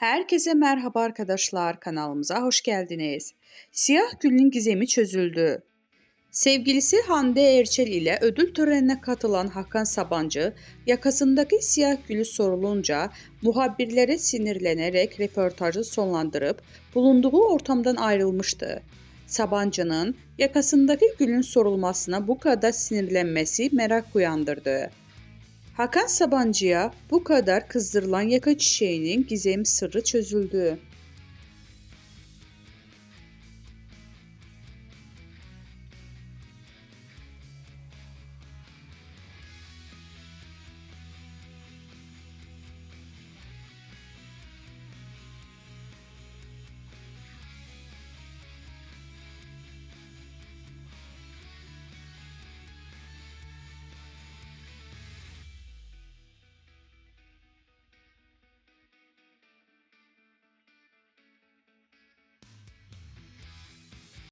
Herkese merhaba arkadaşlar kanalımıza hoş geldiniz. Siyah Gül'ün gizemi çözüldü. Sevgilisi Hande Erçel ile ödül törenine katılan Hakan Sabancı yakasındaki siyah gülü sorulunca muhabirlere sinirlenerek röportajı sonlandırıp bulunduğu ortamdan ayrılmıştı. Sabancı'nın yakasındaki gülün sorulmasına bu kadar sinirlenmesi merak uyandırdı. Hakan Sabancı'ya bu kadar kızdırılan yaka çiçeğinin gizem sırrı çözüldü.